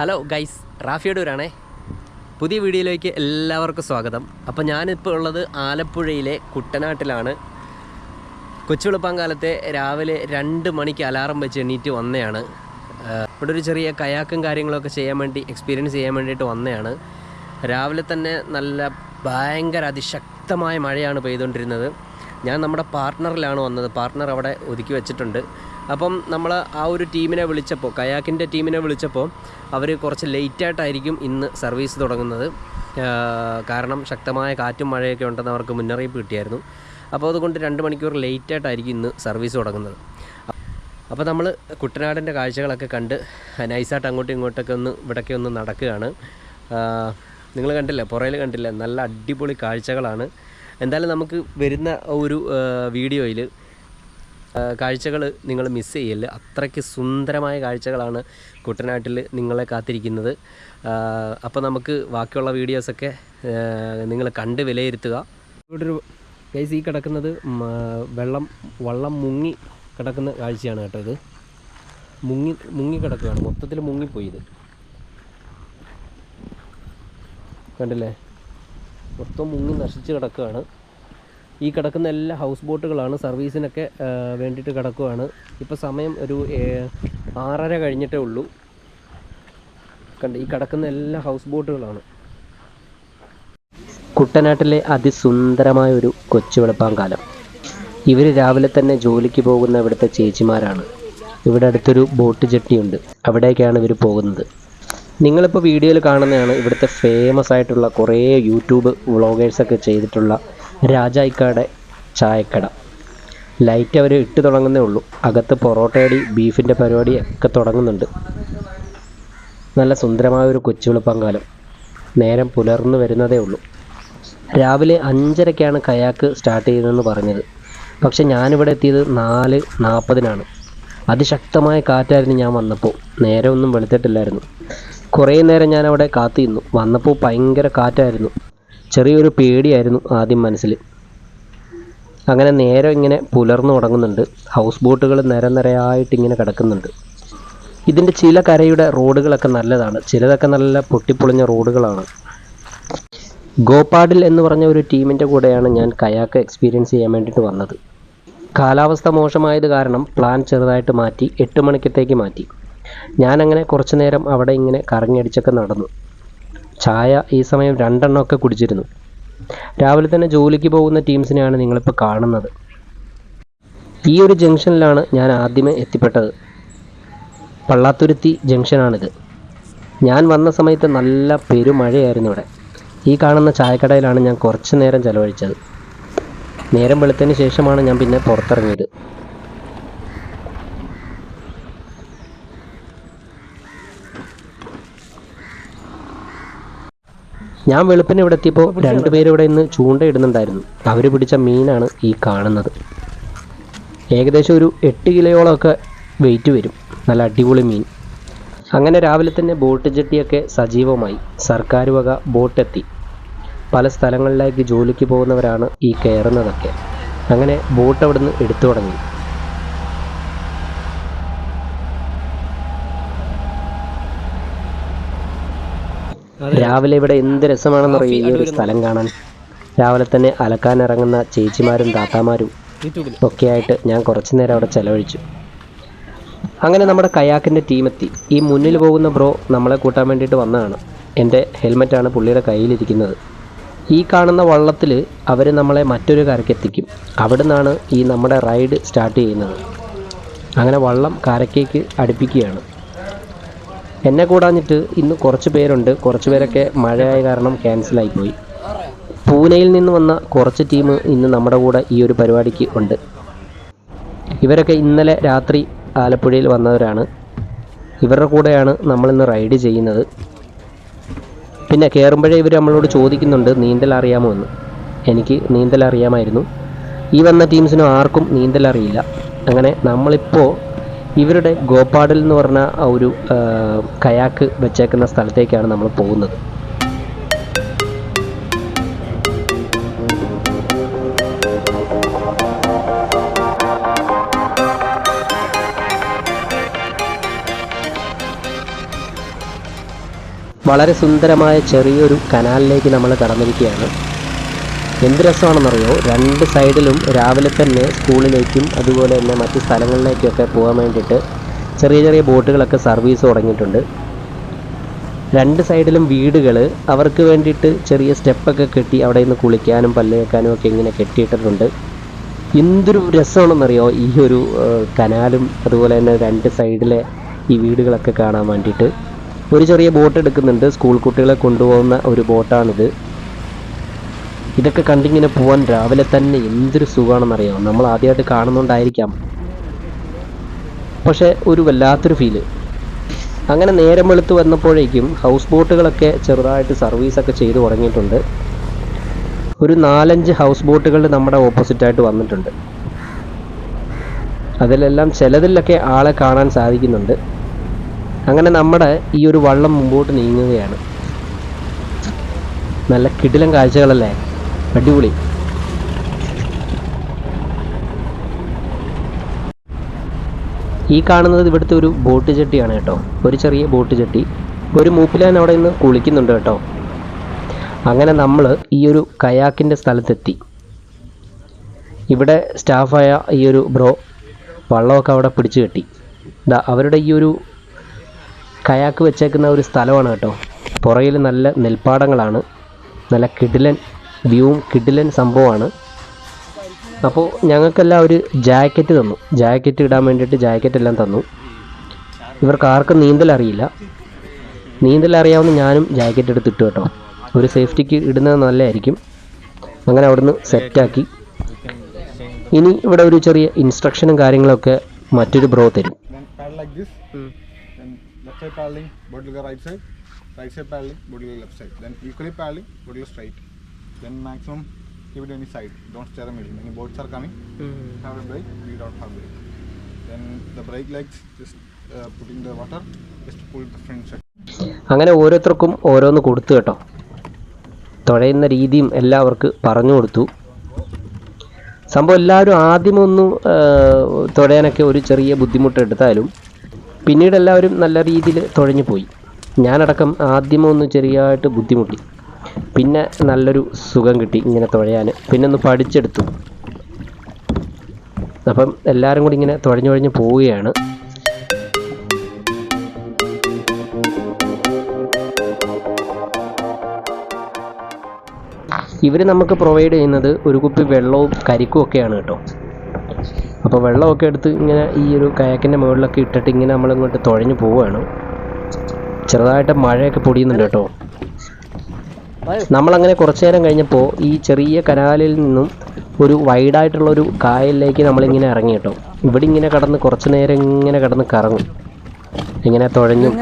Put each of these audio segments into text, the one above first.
Hello guys റാഫിയടൂരാണേ പുതിയ വീഡിയോയിലേക്ക് എല്ലാവർക്കും സ്വാഗതം. അപ്പോൾ ഞാനിപ്പോൾ ഉള്ളത് ആലപ്പുഴയിലെ കുട്ടനാട്ടിലാണ്. കൊച്ചുവെളുപ്പാങ്കാലത്തെ രാവിലെ രണ്ട് മണിക്ക് അലാറം വെച്ച് എണീറ്റ് വന്നതാണ് ഇവിടെ ഒരു ചെറിയ കയാക്കും കാര്യങ്ങളൊക്കെ ചെയ്യാൻ വേണ്ടി എക്സ്പീരിയൻസ് ചെയ്യാൻ വേണ്ടിയിട്ട് വന്നതാണ് രാവിലെ തന്നെ നല്ല ഭയങ്കര അതിശക്തമായ മഴയാണ് പെയ്തുകൊണ്ടിരുന്നത്. ഞാൻ നമ്മുടെ പാർട്ട്ണറിലാണ് വന്നത്. പാർട്ട്ണർ അവിടെ ഒതുക്കി വെച്ചിട്ടുണ്ട്. അപ്പം നമ്മൾ ആ ഒരു ടീമിനെ വിളിച്ചപ്പോൾ കയാക്കിന്റെ ടീമിനെ വിളിച്ചപ്പോൾ അവർ കുറച്ച് ലേറ്റായിട്ടായിരിക്കും ഇന്ന് സർവീസ് തുടങ്ങുന്നത്. കാരണം ശക്തമായ കാറ്റും മഴയൊക്കെ ഉണ്ടെന്ന് അവർക്ക് മുന്നറിയിപ്പ് കിട്ടിയായിരുന്നു. അപ്പോൾ അതുകൊണ്ട് രണ്ട് മണിക്കൂർ ലേറ്റായിട്ടായിരിക്കും ഇന്ന് സർവീസ് തുടങ്ങുന്നത്. അപ്പോൾ നമ്മൾ കുട്ടനാടിന്റെ കാഴ്ചകളൊക്കെ കണ്ട് നൈസായിട്ട് അങ്ങോട്ടും ഇങ്ങോട്ടൊക്കെ ഒന്ന് ഇവിടൊക്കെ ഒന്ന് നടക്കുകയാണ്. നിങ്ങൾ കണ്ടില്ല? പുറയിൽ കണ്ടില്ല? നല്ല അടിപൊളി കാഴ്ചകളാണ്. എന്തായാലും നമുക്ക് വരുന്ന ഒരു വീഡിയോയിൽ കാഴ്ചകൾ നിങ്ങൾ മിസ് ചെയ്യല്ല അത്രയ്ക്ക് സുന്ദരമായ കാഴ്ചകളാണ് കുട്ടനാട്ടിൽ നിങ്ങളെ കാത്തിരിക്കുന്നത്. അപ്പോൾ നമുക്ക് ബാക്കിയുള്ള വീഡിയോസൊക്കെ നിങ്ങൾ കണ്ട് വിലയിരുത്തുക. ഇവിടെ ഒരു ഈ കിടക്കുന്നത് വെള്ളം വള്ളം മുങ്ങി കിടക്കുന്ന കാഴ്ചയാണ് കേട്ടോ ഇത്. മുങ്ങി മുങ്ങി കിടക്കുകയാണ്. മൊത്തത്തിൽ മുങ്ങിപ്പോയി ഇത്. കണ്ടില്ലേ? മൊത്തം മുങ്ങി നശിച്ച് കിടക്കുകയാണ്. ഈ കിടക്കുന്ന എല്ലാ ഹൗസ് ബോട്ടുകളാണ് സർവീസിനൊക്കെ വേണ്ടിയിട്ട് കിടക്കുവാണ്. ഇപ്പോൾ സമയം ഒരു ആറര കഴിഞ്ഞിട്ടേ ഉള്ളൂ. കണ്ട് ഈ കിടക്കുന്ന എല്ലാ ഹൗസ് ബോട്ടുകളാണ്. കുട്ടനാട്ടിലെ അതിസുന്ദരമായ ഒരു കൊച്ചു വെളുപ്പാങ്കാലം ഇവർ രാവിലെ തന്നെ ജോലിക്ക് പോകുന്ന ഇവിടുത്തെ ചേച്ചിമാരാണ്. ഇവിടെ അടുത്തൊരു ബോട്ട് ജെട്ടിയുണ്ട്. അവിടേക്കാണ് ഇവർ പോകുന്നത്. നിങ്ങളിപ്പോൾ വീഡിയോയിൽ കാണുന്നതാണ് ഇവിടുത്തെ ഫേമസ് ആയിട്ടുള്ള കുറേ യൂട്യൂബ് വ്ളോഗേഴ്സൊക്കെ ചെയ്തിട്ടുള്ള രാജായിക്കാടെ ചായക്കട. ലൈറ്റ് അവർ ഇട്ട് തുടങ്ങുന്നേ ഉള്ളൂ. അകത്ത് പൊറോട്ടയടി ബീഫിന്റെ പരിപാടി ഒക്കെ തുടങ്ങുന്നുണ്ട്. നല്ല സുന്ദരമായ ഒരു കൊച്ചുവെളുപ്പങ്കാലം നേരം പുലർന്നു വരുന്നതേ ഉള്ളൂ. രാവിലെ അഞ്ചരയ്ക്കാണ് കയാക്ക് സ്റ്റാർട്ട് ചെയ്തതെന്ന് പറഞ്ഞത്. പക്ഷെ ഞാനിവിടെ എത്തിയത് നാല് നാൽപ്പതിനാണ് അതിശക്തമായ കാറ്റായിരുന്നു ഞാൻ വന്നപ്പോൾ. നേരെ ഒന്നും വെളുത്തിട്ടില്ലായിരുന്നു. കുറേ നേരം ഞാൻ അവിടെ കാത്തിരുന്നു. വന്നപ്പോൾ ഭയങ്കര കാറ്റായിരുന്നു. ചെറിയൊരു പേടിയായിരുന്നു ആദ്യം മനസ്സിൽ. അങ്ങനെ നേരം ഇങ്ങനെ പുലർന്നു തുടങ്ങുന്നുണ്ട്. ഹൗസ് ബോട്ടുകൾ നിര നിരയായിട്ട് ഇങ്ങനെ കിടക്കുന്നുണ്ട്. ഇതിന്റെ ചില കരയുടെ റോഡുകളൊക്കെ നല്ലതാണ്. ചിലതൊക്കെ നല്ല പൊട്ടിപ്പൊളിഞ്ഞ റോഡുകളാണ്. ഗോപാഡിൽ എന്ന് പറഞ്ഞ ഒരു ടീമിന്റെ കൂടെയാണ് ഞാൻ കയാക്ക് എക്സ്പീരിയൻസ് ചെയ്യാൻ വേണ്ടിയിട്ട് വന്നത്. കാലാവസ്ഥ മോശമായത് കാരണം പ്ലാൻ ചെറുതായിട്ട് മാറ്റി എട്ട് മണിക്കത്തേക്ക് മാറ്റി. ഞാനങ്ങനെ കുറച്ചു നേരം അവിടെ ഇങ്ങനെ കറങ്ങിയടിച്ചൊക്കെ നടന്നു. ചായ ഈ സമയം രണ്ടെണ്ണമൊക്കെ കുടിച്ചിരുന്നു. രാവിലെ തന്നെ ജോലിക്ക് പോകുന്ന ടീംസിനെയാണ് നിങ്ങളിപ്പോൾ കാണുന്നത്. ഈ ഒരു ജംഗ്ഷനിലാണ് ഞാൻ ആദ്യമേ എത്തിപ്പെട്ടത്. പള്ളാത്തുരുത്തി ജംഗ്ഷനാണിത്. ഞാൻ വന്ന സമയത്ത് നല്ല പെരുമഴയായിരുന്നു ഇവിടെ. ഈ കാണുന്ന ചായക്കടയിലാണ് ഞാൻ കുറച്ച് നേരം ചിലവഴിച്ചത്. നേരം വെളുത്തതിന് ശേഷമാണ് ഞാൻ പിന്നെ പുറത്തിറങ്ങിയത്. ഞാൻ വെളുപ്പിന് ഇവിടെ എത്തിയപ്പോൾ രണ്ടുപേരും ഇവിടെ ഇന്ന് ചൂണ്ടയിടുന്നുണ്ടായിരുന്നു അവർ പിടിച്ച മീനാണ് ഈ കാണുന്നത്. ഏകദേശം ഒരു എട്ട് കിലോയോളമൊക്കെ വെയിറ്റ് വരും. നല്ല അടിപൊളി മീൻ. അങ്ങനെ രാവിലെ തന്നെ ബോട്ട് ജെട്ടിയൊക്കെ സജീവമായി. സർക്കാർ വക ബോട്ടെത്തി പല സ്ഥലങ്ങളിലേക്ക് ജോലിക്ക് പോകുന്നവരാണ് ഈ കയറുന്നതൊക്കെ. അങ്ങനെ ബോട്ട് അവിടുന്ന് എടുത്തു തുടങ്ങി. രാവിലെ ഇവിടെ എന്ത് രസമാണെന്നറിയോ ഈ ഒരു സ്ഥലം കാണാൻ. രാവിലെ തന്നെ അലക്കാൻ ഇറങ്ങുന്ന ചേച്ചിമാരും താത്താമാരും ഒക്കെ ആയിട്ട് ഞാൻ കുറച്ചു നേരം അവിടെ ചെലവഴിച്ചു. അങ്ങനെ നമ്മുടെ കയാക്കിന്റെ ടീമെത്തി. ഈ മുന്നിൽ പോകുന്ന ബ്രോ നമ്മളെ കൂട്ടാൻ വേണ്ടിയിട്ട് വന്നതാണ്. എന്റെ ഹെൽമെറ്റാണ് പുള്ളിയുടെ കയ്യിലിരിക്കുന്നത്. ഈ കാണുന്ന വള്ളത്തിൽ അവർ നമ്മളെ മറ്റൊരു കരയ്ക്ക് എത്തിക്കും. അവിടെ നിന്നാണ് ഈ നമ്മുടെ റൈഡ് സ്റ്റാർട്ട് ചെയ്യുന്നത്. അങ്ങനെ വള്ളം കരക്കേക്ക് അടുപ്പിക്കുകയാണ്. എന്നെ കൂടാഞ്ഞിട്ട് ഇന്ന് കുറച്ച് പേരുണ്ട്. കുറച്ച് പേരൊക്കെ മഴയായ കാരണം ക്യാൻസലായി പോയി. പൂനെയിൽ നിന്ന് വന്ന കുറച്ച് ടീം ഇന്ന് നമ്മുടെ കൂടെ ഈ ഒരു പരിപാടിക്ക് ഉണ്ട്. ഇവരൊക്കെ ഇന്നലെ രാത്രി ആലപ്പുഴയിൽ വന്നവരാണ്. ഇവരുടെ കൂടെയാണ് നമ്മളിന്ന് റൈഡ് ചെയ്യുന്നത്. പിന്നെ കയറുമ്പോഴേ ഇവർ നമ്മളോട് ചോദിക്കുന്നുണ്ട് നീന്തൽ അറിയാമോ എന്ന്? എനിക്ക് നീന്തൽ അറിയാമായിരുന്നു. ഈ വന്ന ടീംസിനും ആർക്കും നീന്തൽ അറിയില്ല. അങ്ങനെ നമ്മളിപ്പോൾ ഇവരുടെ ഗോപാടൽ എന്ന് പറഞ്ഞ ഒരു കയാക്ക് വെച്ചേക്കുന്ന സ്ഥലത്തേക്കാണ് നമ്മൾ പോകുന്നത്. വളരെ സുന്ദരമായ ചെറിയൊരു കനാലിലേക്ക് നമ്മൾ കടന്നിരിക്കുകയാണ്. എന്ത് രസമാണെന്നറിയോ? രണ്ട് സൈഡിലും രാവിലെ തന്നെ സ്കൂളിലേക്കും അതുപോലെ തന്നെ മറ്റ് സ്ഥലങ്ങളിലേക്കൊക്കെ പോകാൻ വേണ്ടിയിട്ട് ചെറിയ ചെറിയ ബോട്ടുകളൊക്കെ സർവീസ് തുടങ്ങിയിട്ടുണ്ട്. രണ്ട് സൈഡിലും വീടുകൾ അവർക്ക് വേണ്ടിയിട്ട് ചെറിയ സ്റ്റെപ്പൊക്കെ കെട്ടി അവിടെ നിന്ന് കുളിക്കാനും പല്ല് വെക്കാനും ഒക്കെ ഇങ്ങനെ കെട്ടിയിട്ടിട്ടുണ്ട്. എന്തൊരു രസമാണെന്നറിയോ? ഈ ഒരു കനാലും അതുപോലെ തന്നെ രണ്ട് സൈഡിലെ ഈ വീടുകളൊക്കെ കാണാൻ വേണ്ടിയിട്ട്. ഒരു ചെറിയ ബോട്ട് എടുക്കുന്നുണ്ട്. സ്കൂൾ കുട്ടികളെ കൊണ്ടുപോകുന്ന ഒരു ബോട്ടാണിത്. ഇതൊക്കെ കണ്ടിങ്ങനെ പോവാൻ രാവിലെ തന്നെ എന്തൊരു സുഖമാണെന്നറിയാം? നമ്മൾ ആദ്യമായിട്ട് കാണുന്നുണ്ടായിരിക്കാം. പക്ഷെ ഒരു വല്ലാത്തൊരു ഫീൽ അങ്ങനെ നേരം വെളുത്ത് വന്നപ്പോഴേക്കും ഹൗസ് ബോട്ടുകളൊക്കെ ചെറുതായിട്ട് സർവീസൊക്കെ ചെയ്തു തുടങ്ങിയിട്ടുണ്ട്. ഒരു നാലഞ്ച് ഹൗസ് ബോട്ടുകൾ നമ്മുടെ ഓപ്പോസിറ്റായിട്ട് വന്നിട്ടുണ്ട്. അതിലെല്ലാം ചിലതിലൊക്കെ ആളെ കാണാൻ സാധിക്കുന്നുണ്ട്. അങ്ങനെ നമ്മുടെ ഈ ഒരു വള്ളം മുമ്പോട്ട് നീങ്ങുകയാണ്. നല്ല കിടിലം കാഴ്ചകളല്ലേ? അടിപൊളി. ഈ കാണുന്നത് ഇവിടുത്തെ ഒരു ബോട്ട് ചട്ടിയാണ് കേട്ടോ. ഒരു ചെറിയ ബോട്ട് ചട്ടി ഒരു മൂപ്പിലാൻ അവിടെ നിന്ന് കുളിക്കുന്നുണ്ട് കേട്ടോ. അങ്ങനെ നമ്മൾ ഈ ഒരു കയാക്കിന്റെ സ്ഥലത്തെത്തി. ഇവിടെ സ്റ്റാഫായ ഈ ഒരു ബ്രോ വള്ളമൊക്കെ അവിടെ പിടിച്ചു കെട്ടി. ഇതാ അവരുടെ ഈ ഒരു കയാക്ക് വെച്ചേക്കുന്ന ഒരു സ്ഥലമാണ് കേട്ടോ. പുറകിൽ നല്ല നെൽപ്പാടങ്ങളാണ്. നല്ല കിടിലൻ വ്യൂവും കിഡിലൻ സംഭവമാണ്. അപ്പോൾ ഞങ്ങൾക്കെല്ലാം ഒരു ജാക്കറ്റ് തന്നു. ജാക്കറ്റ് ഇടാൻ വേണ്ടിയിട്ട് ജാക്കറ്റ് എല്ലാം തന്നു. ഇവർക്ക് ആർക്കും നീന്തൽ അറിയില്ല. നീന്തൽ അറിയാവുന്ന ഞാനും ജാക്കറ്റ് എടുത്തിട്ട് കേട്ടോ. ഒരു സേഫ്റ്റിക്ക് ഇടുന്നത് നല്ലതായിരിക്കും. അങ്ങനെ അവിടുന്ന് സെറ്റാക്കി. ഇനി ഇവിടെ ഒരു ചെറിയ ഇൻസ്ട്രക്ഷനും കാര്യങ്ങളൊക്കെ മറ്റൊരു ബ്രോ തരും. Paddling, boat Then maximum keep it on the side. Don't stir the middle. Any boats are coming, mm. have a break. We don't have break. Then the brake legs just uh, put in the water. Just pull the front side. അങ്ങനെ ഓരോരുത്തർക്കും ഓരോന്ന് കൊടുത്തു കേട്ടോ തുഴയുന്ന രീതിയും എല്ലാവർക്ക് പറഞ്ഞു കൊടുത്തു സംഭവം എല്ലാവരും ആദ്യമൊന്നും തുഴയാനൊക്കെ ഒരു ചെറിയ ബുദ്ധിമുട്ട് എടുത്താലും പിന്നീട് എല്ലാവരും നല്ല രീതിയിൽ തുഴഞ്ഞു പോയി ഞാനടക്കം ആദ്യമൊന്ന് ചെറിയതായിട്ട് ബുദ്ധിമുട്ടി പിന്നെ നല്ലൊരു സുഖം കിട്ടി ഇങ്ങനെ തുഴയാൻ. പിന്നെ ഒന്ന് പഠിച്ചെടുത്തു. അപ്പം എല്ലാവരും കൂടി ഇങ്ങനെ തുഴഞ്ഞു തുഴഞ്ഞ് പോവുകയാണ്. ഇവർ നമുക്ക് പ്രൊവൈഡ് ചെയ്യുന്നത് ഒരു കുപ്പി വെള്ളവും കരിക്കും ഒക്കെയാണ് കേട്ടോ. അപ്പോൾ വെള്ളമൊക്കെ എടുത്ത് ഇങ്ങനെ ഈ ഒരു കയക്കിന്റെ മുകളിലൊക്കെ ഇട്ടിട്ട് ഇങ്ങനെ നമ്മളിങ്ങോട്ട് തുഴഞ്ഞു പോവുകയാണ്. ചെറുതായിട്ട് മഴയൊക്കെ പൊടിയുന്നുണ്ട് കേട്ടോ. നമ്മളങ്ങനെ കുറച്ചു നേരം കഴിഞ്ഞപ്പോൾ ഈ ചെറിയ കനാലിൽ നിന്നും ഒരു വൈഡായിട്ടുള്ള ഒരു കായലിലേക്ക് നമ്മളിങ്ങനെ ഇറങ്ങി കേട്ടോ. ഇവിടെ ഇങ്ങനെ കടന്ന് കുറച്ചു നേരം ഇങ്ങനെ കടന്ന് കറങ്ങും. ഇങ്ങനെ തുഴഞ്ഞും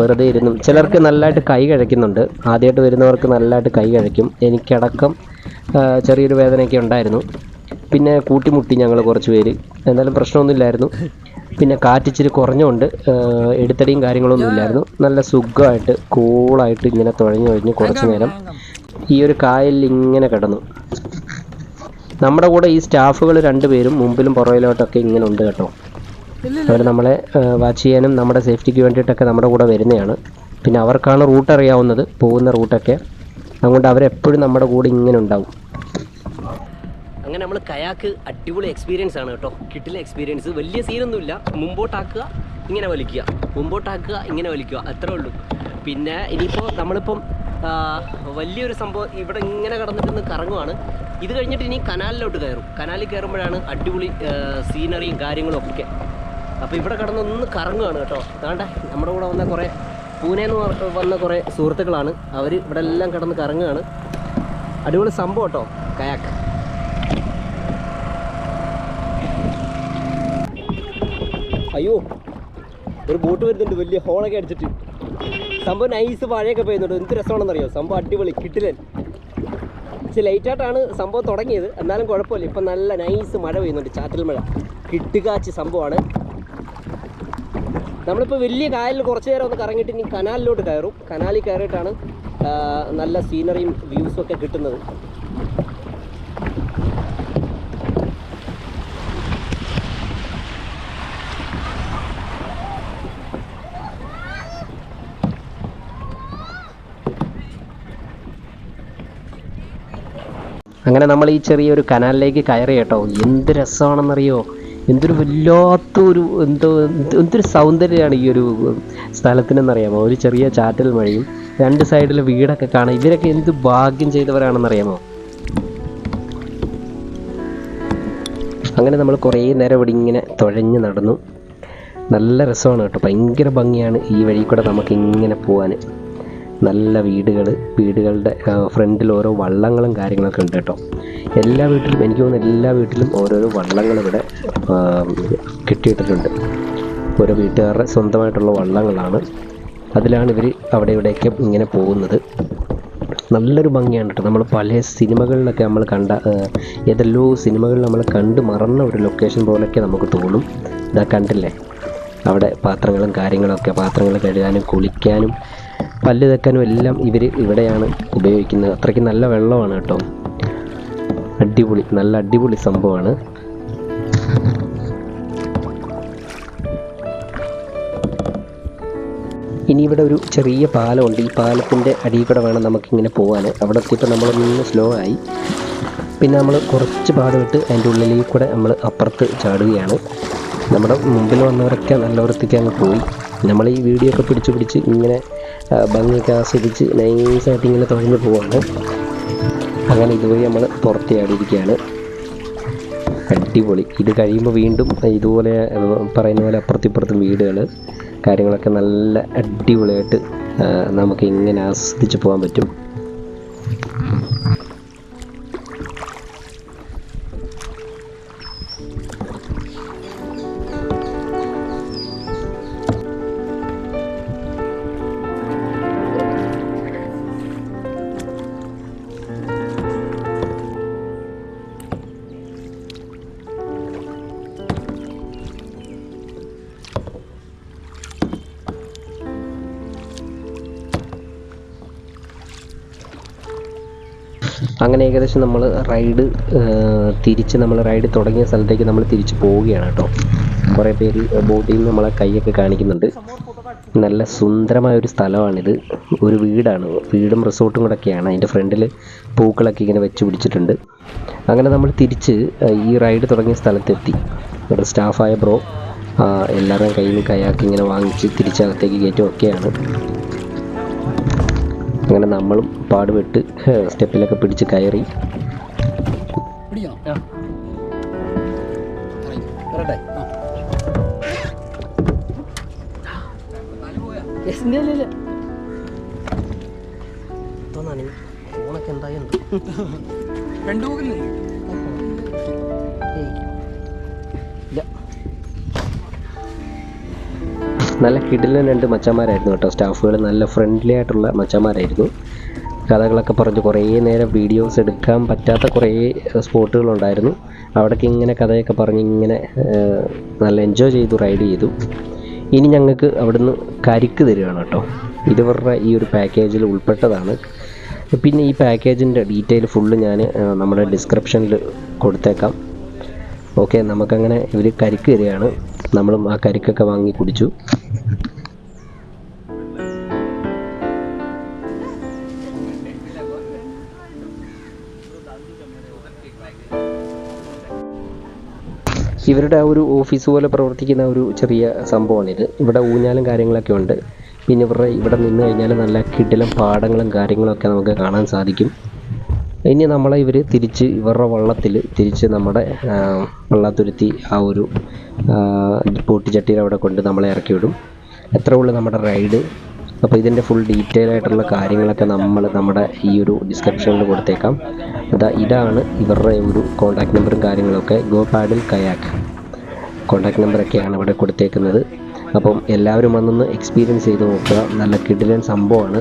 വെറുതെ ഇരുന്നും. ചിലർക്ക് നല്ലതായിട്ട് കൈ കഴിക്കുന്നുണ്ട് ആദ്യമായിട്ട് വരുന്നവർക്ക് നല്ലതായിട്ട് കൈ കഴിക്കും എനിക്കടക്കം ചെറിയൊരു വേദനയൊക്കെ ഉണ്ടായിരുന്നു. പിന്നെ കൂട്ടിമുട്ടി ഞങ്ങൾ കുറച്ച് പേര്. എന്തായാലും പ്രശ്നമൊന്നുമില്ലായിരുന്നു. പിന്നെ കാറ്റിച്ചിരി കുറഞ്ഞുകൊണ്ട് എടുത്തടിയും കാര്യങ്ങളൊന്നും ഇല്ലായിരുന്നു. നല്ല സുഖമായിട്ട് കൂളായിട്ട് ഇങ്ങനെ തുഴഞ്ഞു കഴിഞ്ഞ് കുറച്ച് നേരം ഈ ഒരു കായലിൽ ഇങ്ങനെ കിടന്നു. നമ്മുടെ കൂടെ ഈ സ്റ്റാഫുകൾ രണ്ടുപേരും മുമ്പിലും പുറകിലോട്ടൊക്കെ ഇങ്ങനെ ഉണ്ട് കേട്ടോ. അവർ നമ്മളെ വാച്ച് ചെയ്യാനും നമ്മുടെ സേഫ്റ്റിക്ക് വേണ്ടിയിട്ടൊക്കെ നമ്മുടെ കൂടെ വരുന്നതാണ്. പിന്നെ അവർക്കാണ് റൂട്ട് അറിയാവുന്നത് പോകുന്ന റൂട്ടൊക്കെ. അതുകൊണ്ട് അവരെപ്പോഴും നമ്മുടെ കൂടെ ഇങ്ങനെ ഉണ്ടാവും. അങ്ങനെ നമ്മൾ കയാക്ക് അടിപൊളി എക്സ്പീരിയൻസ് ആണ് കേട്ടോ. കിട്ടിലെ എക്സ്പീരിയൻസ് വലിയ സീനൊന്നുമില്ല മുമ്പോട്ടാക്കുക ഇങ്ങനെ വലിക്കുക. മുമ്പോട്ടാക്കുക ഇങ്ങനെ വലിക്കുക. അത്രേ ഉള്ളൂ. പിന്നെ ഇനിയിപ്പോൾ നമ്മളിപ്പം വലിയൊരു സംഭവം ഇവിടെ ഇങ്ങനെ കടന്നിട്ട് കറങ്ങുവാണ്. ഇത് കഴിഞ്ഞിട്ട് ഇനി കനാലിലോട്ട് കയറും. കനാലിൽ കയറുമ്പോഴാണ് അടിപൊളി സീനറിയും കാര്യങ്ങളും ഒക്കെ. അപ്പോൾ ഇവിടെ കടന്നൊന്ന് കറങ്ങുകയാണ് കേട്ടോ. അതാണ്ട് നമ്മുടെ കൂടെ വന്ന കുറേ പൂനെന്ന് വന്ന കുറേ സുഹൃത്തുക്കളാണ്. അവർ ഇവിടെ എല്ലാം കടന്ന് കറങ്ങുകയാണ് അടിപൊളി സംഭവം കേട്ടോ കയാക്ക്. അയ്യോ ഒരു ബോട്ട് വരുന്നുണ്ട് വലിയ ഹോളൊക്കെ അടിച്ചിട്ട്. സംഭവം നൈസ് മഴയൊക്കെ പെയ്യുന്നുണ്ട്. എന്ത് രസമാണെന്നറിയോ? സംഭവം അടിപൊളി കിട്ടിലൻ പക്ഷെ ലൈറ്റായിട്ടാണ് സംഭവം തുടങ്ങിയത്. എന്നാലും കുഴപ്പമില്ല. ഇപ്പം നല്ല നൈസ് മഴ പെയ്യുന്നുണ്ട്. ചാറ്റൽ മഴ. കിട്ടുകാച്ച് സംഭവമാണ്. നമ്മളിപ്പോൾ വലിയ കായലിൽ കുറച്ച് നേരം ഒന്ന് കറങ്ങിയിട്ട് ഇനി കനാലിലോട്ട് കയറും. കനാലിൽ കയറിയിട്ടാണ് നല്ല സീനറിയും വ്യൂസും ഒക്കെ കിട്ടുന്നത്. അങ്ങനെ നമ്മൾ ഈ ചെറിയൊരു കനാലിലേക്ക് കയറി കേട്ടോ. എന്ത് രസമാണെന്നറിയോ? എന്തൊരു വല്ലാത്തൊരു എന്തോ എന്തൊരു സൗന്ദര്യമാണ് ഈ ഒരു സ്ഥലത്തിനെന്നറിയാമോ? ഒരു ചെറിയ ചാറ്റൽ മഴയും രണ്ട് സൈഡിൽ വീടൊക്കെ കാണാം ഇവരൊക്കെ എന്ത് ഭാഗ്യം ചെയ്തവരാണെന്നറിയാമോ? അങ്ങനെ നമ്മൾ കുറേ നേരം ഇവിടെ ഇങ്ങനെ തുഴഞ്ഞ് നടന്നു. നല്ല രസമാണ് കേട്ടോ. ഭയങ്കര ഭംഗിയാണ് ഈ വഴി കൂടെ നമുക്ക് ഇങ്ങനെ പോകാൻ നല്ല വീടുകൾ വീടുകളുടെ ഫ്രണ്ടിൽ ഓരോ വള്ളങ്ങളും കാര്യങ്ങളൊക്കെ ഉണ്ട് കേട്ടോ. എല്ലാ വീട്ടിലും എനിക്ക് തോന്നുന്നു എല്ലാ വീട്ടിലും ഓരോരോ വള്ളങ്ങൾ ഇവിടെ കിട്ടിയിട്ടിട്ടുണ്ട്. ഓരോ വീട്ടുകാരുടെ സ്വന്തമായിട്ടുള്ള വള്ളങ്ങളാണ്. അതിലാണ് ഇവർ അവിടെ ഇവിടെയൊക്കെ ഇങ്ങനെ പോകുന്നത്. നല്ലൊരു ഭംഗിയാണ് കേട്ടോ. നമ്മൾ പല സിനിമകളിലൊക്കെ നമ്മൾ കണ്ട ഏതെല്ലോ സിനിമകളിൽ നമ്മൾ കണ്ട് മറന്ന ഒരു ലൊക്കേഷൻ പോലെയൊക്കെ നമുക്ക് തോന്നും. ഇതാ കണ്ടില്ലേ? അവിടെ പാത്രങ്ങളും കാര്യങ്ങളൊക്കെ പാത്രങ്ങൾ കഴുകാനും കുളിക്കാനും പല്ല് തേക്കാനും എല്ലാം ഇവർ ഇവിടെയാണ് ഉപയോഗിക്കുന്നത്. അത്രയ്ക്ക് നല്ല വെള്ളമാണ് കേട്ടോ. അടിപൊളി നല്ല അടിപൊളി സംഭവമാണ്. ഇനി ഇവിടെ ഒരു ചെറിയ പാലമുണ്ട്. ഈ പാലത്തിന്റെ അടിയിൽ കൂടെ വേണം നമുക്കിങ്ങനെ പോകാൻ. അവിടെ എത്തിയപ്പോൾ നമ്മളൊന്ന് സ്ലോ ആയി. പിന്നെ നമ്മൾ കുറച്ച് പാടുവിട്ട് അതിന്റെ ഉള്ളിലേക്ക് കൂടെ നമ്മൾ അപ്പുറത്ത് ചാടുകയാണ്. നമ്മുടെ മുമ്പിൽ വന്നവരൊക്കെ നല്ല വൃത്തിക്ക് അങ്ങ് പോയി. നമ്മൾ ഈ വീഡിയോ ഒക്കെ പിടിച്ച് പിടിച്ച് ഇങ്ങനെ ഭംഗിയൊക്കെ ആസ്വദിച്ച് നൈസായിട്ട് ഇങ്ങനെ തുഴഞ്ഞു പോവാണ്. അങ്ങനെ ഇതുവഴി നമ്മൾ പുറത്തേടിയിരിക്കുകയാണ് അടിപൊളി. ഇത് കഴിയുമ്പോൾ വീണ്ടും ഇതുപോലെ പറയുന്ന പോലെ അപ്പുറത്തിപ്പുറത്തും വീടുകൾ കാര്യങ്ങളൊക്കെ നല്ല അടിപൊളിയായിട്ട് നമുക്ക് ഇങ്ങനെ ആസ്വദിച്ച് പോകാൻ പറ്റും. അങ്ങനെ ഏകദേശം നമ്മൾ റൈഡ് തിരിച്ച് നമ്മൾ റൈഡ് തുടങ്ങിയ സ്ഥലത്തേക്ക് നമ്മൾ തിരിച്ച് പോവുകയാണ് കേട്ടോ. കുറേ പേര് ബോട്ടിൽ നിന്ന് നമ്മളെ കൈയൊക്കെ കാണിക്കുന്നുണ്ട്. നല്ല സുന്ദരമായ ഒരു സ്ഥലമാണിത്. ഒരു വീടാണ്. വീടും റിസോർട്ടും കൂടെയൊക്കെയാണ്. അതിന്റെ ഫ്രണ്ടിൽ പൂക്കളൊക്കെ ഇങ്ങനെ വെച്ച് പിടിച്ചിട്ടുണ്ട്. അങ്ങനെ നമ്മൾ തിരിച്ച് ഈ റൈഡ് തുടങ്ങിയ സ്ഥലത്തെത്തി. ഇവിടെ സ്റ്റാഫായ ബ്രോ എല്ലാവരുടെയും കയ്യിൽ കയാക്ക് ഇങ്ങനെ വാങ്ങിച്ച് തിരിച്ചകത്തേക്ക് കയറ്റും ഒക്കെയാണ് അങ്ങനെ നമ്മളും പാടുപെട്ട് സ്റ്റെപ്പിലൊക്കെ പിടിച്ച് കയറി. ഫോണൊക്കെ നല്ല കിടിലൻ രണ്ട് മച്ചന്മാരായിരുന്നു കേട്ടോ. സ്റ്റാഫുകൾ നല്ല ഫ്രണ്ട്ലി ആയിട്ടുള്ള മച്ചന്മാരായിരുന്നു. കഥകളൊക്കെ പറഞ്ഞ് കുറേ നേരം വീഡിയോസ് എടുക്കാൻ പറ്റാത്ത കുറേ സ്പോട്ടുകളുണ്ടായിരുന്നു അവിടേക്ക് ഇങ്ങനെ കഥയൊക്കെ പറഞ്ഞ് ഇങ്ങനെ നല്ല എൻജോയ് ചെയ്തു റൈഡ് ചെയ്തു. ഇനി ഞങ്ങൾക്ക് അവിടുന്ന് കരിക്ക് തരികയാണ് കേട്ടോ. ഇതുവരുടെ ഈ ഒരു പാക്കേജിൽ ഉൾപ്പെട്ടതാണ്. പിന്നെ ഈ പാക്കേജിന്റെ ഡീറ്റെയിൽ ഫുള്ള് ഞാൻ നമ്മുടെ ഡിസ്ക്രിപ്ഷനിൽ കൊടുത്തേക്കാം. ഓക്കെ നമുക്കങ്ങനെ ഇവർ കരിക്ക് തരികയാണ് നമ്മളും ആ കരിക്കൊക്കെ വാങ്ങി കുടിച്ചു. ഇവരുടെ ആ ഒരു ഓഫീസ് പോലെ പ്രവർത്തിക്കുന്ന ഒരു ചെറിയ സംഭവമാണിത് ഇവിടെ ഊഞ്ഞാലും കാര്യങ്ങളൊക്കെ ഉണ്ട്. പിന്നെ ഇവരുടെ ഇവിടെ നിന്ന് കഴിഞ്ഞാൽ നല്ല കിടിലം പാടങ്ങളും കാര്യങ്ങളൊക്കെ നമുക്ക് കാണാൻ സാധിക്കും. ഇനി നമ്മളെ ഇവർ തിരിച്ച് ഇവരുടെ വള്ളത്തിൽ തിരിച്ച് നമ്മുടെ വള്ളത്തുരുത്തി ആ ഒരു പൂട്ടിച്ചട്ടിയിൽ അവിടെ കൊണ്ട് നമ്മളെ ഇറക്കി വിടും. എത്ര ഉള്ളു നമ്മുടെ റൈഡ് അപ്പോൾ ഇതിന്റെ ഫുൾ ഡീറ്റെയിൽ ആയിട്ടുള്ള കാര്യങ്ങളൊക്കെ നമ്മൾ നമ്മുടെ ഈ ഒരു ഡിസ്ക്രിപ്ഷനിൽ കൊടുത്തേക്കാം. അതാ ഇതാണ് ഇവരുടെ ഒരു കോൺടാക്ട് നമ്പറും കാര്യങ്ങളൊക്കെ. ഗോ പാഡിൽ കയാക്ക് കോൺടാക്ട് നമ്പറൊക്കെയാണ് ഇവിടെ കൊടുത്തേക്കുന്നത്. അപ്പം എല്ലാവരും വന്നൊന്ന് എക്സ്പീരിയൻസ് ചെയ്ത് നോക്കുക. നല്ല കിടിലൻ സംഭവമാണ്.